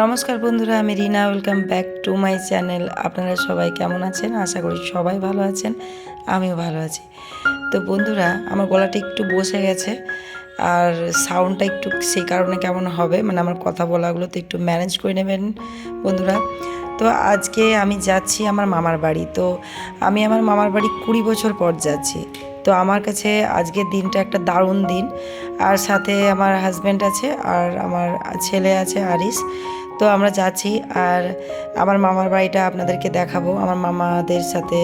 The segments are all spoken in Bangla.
নমস্কার বন্ধুরা, আমি Rina. Welcome back to my channel আপনারা সবাই কেমন আছেন? আশা করি সবাই ভালো আছেন। আমিও ভালো আছি। তো বন্ধুরা, আমার গলাটা একটু বসে গেছে, আর সাউন্ডটা একটু সেই কারণে কেমন হবে মানে আমার কথা বলাগুলো তো একটু ম্যানেজ করে নেবেন বন্ধুরা। তো আজকে আমি যাচ্ছি আমার মামার বাড়ি। তো আমি আমার মামার বাড়ি কুড়ি বছর পর যাচ্ছি। তো আমার কাছে আজকের দিনটা একটা দারুণ দিন। আর সাথে আমার হাজব্যান্ড আছে, আর আমার ছেলে আছে, আরিস। তো আমরা যাচ্ছি আর আমার মামার বাড়িটা আপনাদেরকে দেখাবো। আমার মামাদের সাথে,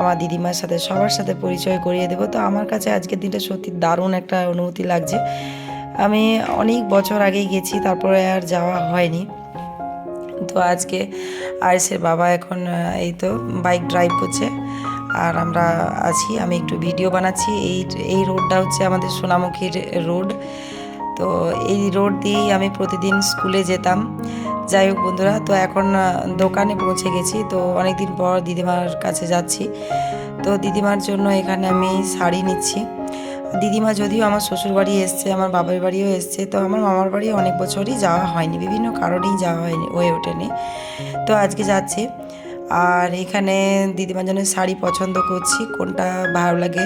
আমার দিদিমার সাথে, সবার সাথে পরিচয় করিয়ে দেবো। তো আমার কাছে আজকের দিনটা সত্যি দারুণ একটা অনুভূতি লাগছে। আমি অনেক বছর আগেই গেছি, তারপরে আর যাওয়া হয়নি। তো আজকে আরিসের বাবা এখন, এই তো বাইক ড্রাইভ করছে। আর আমরা আছি, আমি একটু ভিডিও বানাচ্ছি। এই এই রোডটা হচ্ছে আমাদের সোনামুখীর রোড তো এই রোড দিয়েই আমি প্রতিদিন স্কুলে যেতাম। যাই হোক বন্ধুরা, তো এখন দোকানে পৌঁছে গেছি। তো অনেক দিন পর দিদিমার কাছে যাচ্ছি। তো দিদিমার জন্য এখানে আমি শাড়ি নিচ্ছি। দিদিমা যদিও আমার শ্বশুর বাড়ি এসছে, আমার বাবার বাড়িও এসছে। তো আমার মামার বাড়ি অনেক বছরই যাওয়া হয়নি, বিভিন্ন কারণেই যাওয়া হয়নি, হয়ে ওঠেনি। তো আজকে যাচ্ছি। আর এখানে দিদিমার জন্য শাড়ি পছন্দ করছি, কোনটা ভালো লাগে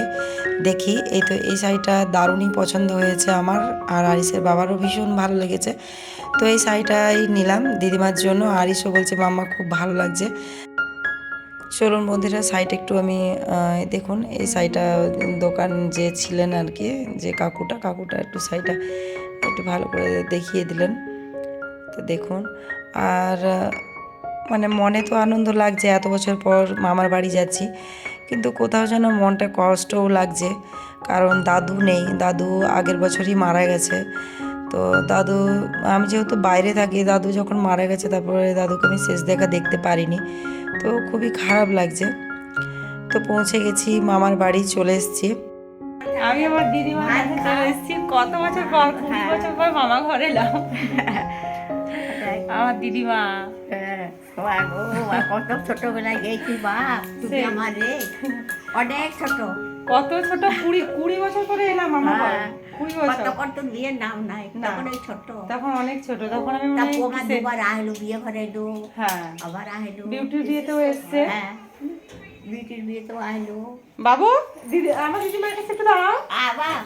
দেখি। এই তো, এই শাড়িটা দারুণই পছন্দ হয়েছে আমার, আর আরিসের বাবারও ভীষণ ভালো লেগেছে। তো এই শাড়িটাই নিলাম দিদিমার জন্য, আরিসও বলছে, মাম্মা, খুব ভালো লাগছে। চলুন বন্ধুরা সাইট একটু আমি দেখুন, এই সাইটা দোকান যে ছিলেন আর কি, যে কাকুটা কাকুটা একটু সাইটা একটু ভালো করে দেখিয়ে দিলেন। তো দেখুন, আর মানে মনে তো আনন্দ লাগছে, এত বছর পর মামার বাড়ি যাচ্ছি। কিন্তু কোথাও যেন মনটা কষ্টও লাগছে, কারণ দাদু নেই। দাদু আগের বছরই মারা গেছে। তো দাদু, আমি যেহেতু বাইরে থাকি, দাদু যখন মারা গেছে, তারপরে দাদুকে আমি শেষ দেখা দেখতে পারিনি। তো খুবই খারাপ লাগছে। তো পৌঁছে গেছি, মামার বাড়ি চলে এসেছি। আমি আমার দিদিমার কাছে চলে এসেছি। কত বছর পর বছর পর মামা ঘরে এলাম। আমার দিদিমা। হ্যাঁ, কত ছোটবেলায় গেছি তুমি আমার রে। অনেক ছোট। কত ছোট? কুড়ি কুড়ি বছর পরে এলাম মামা হ্যাঁ। কুড়ি বছর। কত বিয়ের নাম নাই তখন ছোট। তখন অনেক ছোট তখন আমি মনে হয় দুবার আইলো বিয়ে ঘরে হ্যাঁ। আবার আইলো। বিউটির বিয়েতেও এসছে। হ্যাঁ বিউটির বিয়ে তো আইলো। বাবু দিদি আমার দিদিমার কাছে একটু দাঁড়াও আবার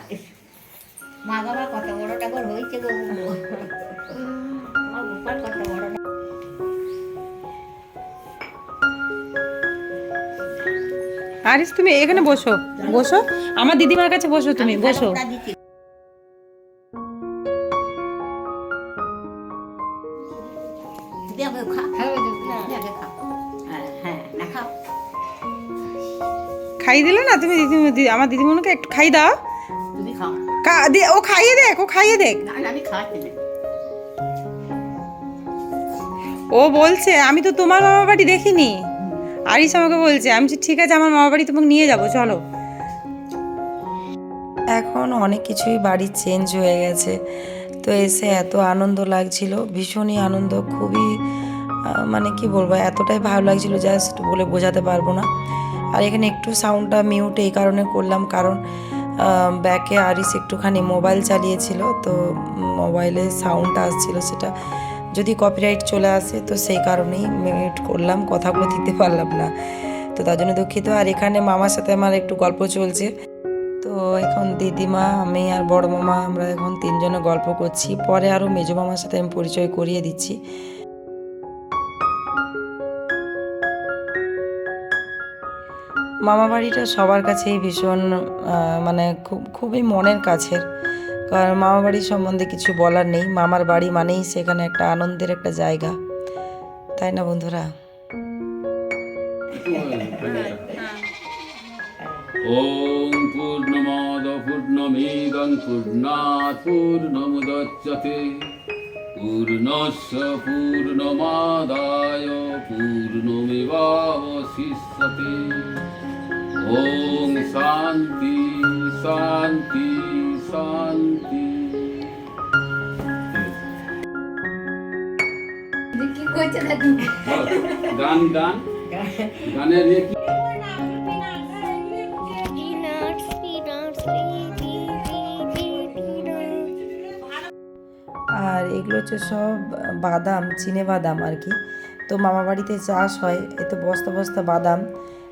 মা বাবা কত বড় টাকর হয়েছে গো। আমার গোপাল কত বড় আরিস তুমি এখানে বসো। বসো। আমার দিদিমার কাছে বসো তুমি বসো। খাই দিলে না? তুমি দিদি আমার দিদিমণিকে একটু খাই দাও। ও খাইয়ে দেখ ও খাইয়ে দেখ। আমি খাওয়াচ্ছি। ও বলছে, আমি তো তোমার মামা বাড়ি দেখিনি। আরিস আমাকে বলছে, আমি ঠিক আছে, আমার মামা বাড়ি তোমাকে নিয়ে যাব, চলো। এখন অনেক কিছুই বাড়ি চেঞ্জ হয়ে গেছে। তো এসে এত আনন্দ লাগছিল, ভীষণই আনন্দ, খুবই মানে কি বলব, এতটাই ভালো লাগছিল জাস্ট বলে বোঝাতে পারব না। আর এখানে একটু সাউন্ডটা মিউট এই কারণে করলাম, কারণ ব্যাকে আরিস একটুখানি মোবাইল চালিয়েছিল, তো মোবাইলে সাউন্ডটা আসছিল সেটা যদি কপিরাইট চলে আসে, তো সেই কারণেই মিউট করলাম, কথাগুলো দিতে পারলাম না। তো তার জন্য দুঃখিত। আর এখানে মামার সাথে আমার একটু গল্প চলছে। তো এখন দিদিমা, আমি আর বড় মামা আমরা এখন তিনজনে গল্প করছি। পরে আরও মেজো মামার সাথে আমি পরিচয় করিয়ে দিচ্ছি। মামা বাড়িটা সবার কাছেই ভীষণ মানে খুব, খুবই মনের কাছের। কারণ মামা বাড়ি সম্বন্ধে কিছু বলার নেই। মামার বাড়ি মানেই সেখানে একটা আনন্দের একটা জায়গা। তাই না বন্ধুরা? ওম পূর্ণমদ পূর্ণমিদং পূর্ণাৎ পূর্ণমুদচ্যতে। পূর্ণস্য পূর্ণমাদায় পূর্ণমেবাবশিষ্যতে। ওম শান্তি শান্তি। করছে গান গান। গানের ইয়ে কি. আর এগুলো হচ্ছে সব বাদাম চিনে বাদাম আর কি। তো মামা বাড়িতে চাষ হয় এতে বস্তা বস্তা বাদাম।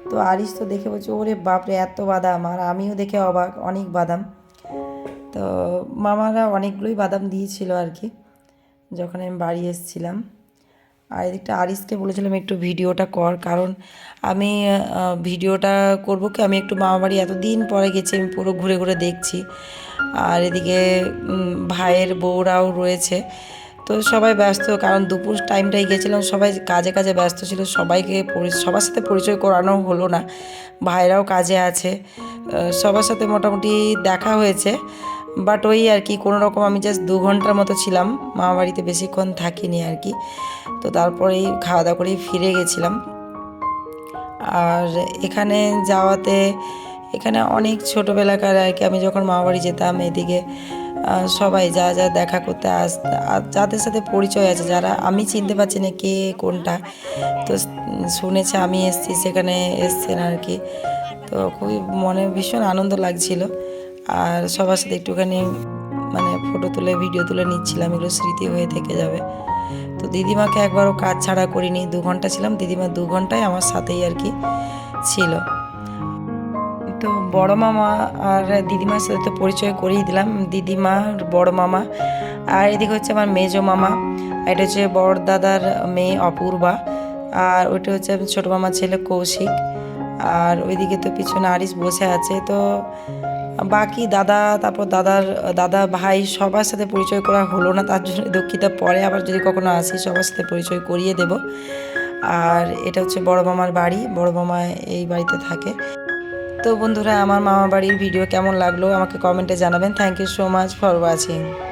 তো আরিস তো দেখে বলছে ওরে বাপরে এত বাদাম। আর আমিও দেখে অবাক অনেক বাদাম। তো মামারা অনেকগুলোই বাদাম দিয়েছিল আর কি যখন আমি বাড়ি এসেছিলাম। আর এদিকটা আরিসকে বলেছিলাম একটু ভিডিওটা কর, কারণ আমি ভিডিওটা করব কি? আমি একটু মামা বাড়ি এতদিন পরে গেছি, আমি পুরো ঘুরে ঘুরে দেখছি। আর এদিকে ভাইয়ের বউরাও রয়েছে। তো সবাই ব্যস্ত, কারণ দুপুর টাইমটাই গেছিলাম, সবাই কাজে কাজে ব্যস্ত ছিল, সবাইকে সবার সাথে পরিচয় করানো হলো না। ভাইরাও কাজে আছে সবার সাথে মোটামুটি দেখা হয়েছে। বাট ওই আর কি, কোনো রকম আমি জাস্ট দু ঘণ্টার মতো ছিলাম। মামা বাড়িতে বেশিক্ষণ থাকিনি আর কি। তো তারপরেই খাওয়া দাওয়া করেই ফিরে গেছিলাম। আর এখানে যাওয়াতে, এখানে অনেক ছোটোবেলাকার আর কি, আমি যখন মামা বাড়ি যেতাম এদিকে সবাই যা যা দেখা করতে আস যাদের সাথে পরিচয় আছে, যারা আমি চিনতে পারছি না কে, কোনটা, তো শুনেছে আমি এসছি, সেখানে এসছেন আর কি। তো খুবই মনে ভীষণ আনন্দ লাগছিল। আর সবার সাথে একটুখানি মানে ফটো তুলে ভিডিও তুলে নিচ্ছিলাম। এগুলো স্মৃতি হয়ে থেকে যাবে। তো দিদিমাকে একবারও কাজ ছাড়া করিনি, দু ঘণ্টা ছিলাম। দিদিমা দু ঘন্টায় আমার সাথেই আর কি ছিল। তো বড় মামা আর দিদিমার সাথে তো পরিচয় করিয়ে দিলাম। দিদিমা বড় মামা। আর এদিকে হচ্ছে আমার মেজো মামা। এটা হচ্ছে বড় দাদার মেয়ে অপূর্বা। আর ওইটা হচ্ছে ছোটো মামার ছেলে কৌশিক। আর ওইদিকে তো পিছনে আরিস বসে আছে। তো বাকি দাদা, তারপর দাদার, দাদা ভাই সবার সাথে পরিচয় করা হলো না, তার জন্য দুঃখিত। পরে আবার যদি কখনো আসি, সবার সাথে পরিচয় করিয়ে দেব। আর এটা হচ্ছে বড় মামার বাড়ি, বড় মামা এই বাড়িতে থাকে। তো বন্ধুরা, আমার মামা বাড়ির ভিডিও কেমন লাগল আমাকে কমেন্টে জানাবেন। Thank you so much for watching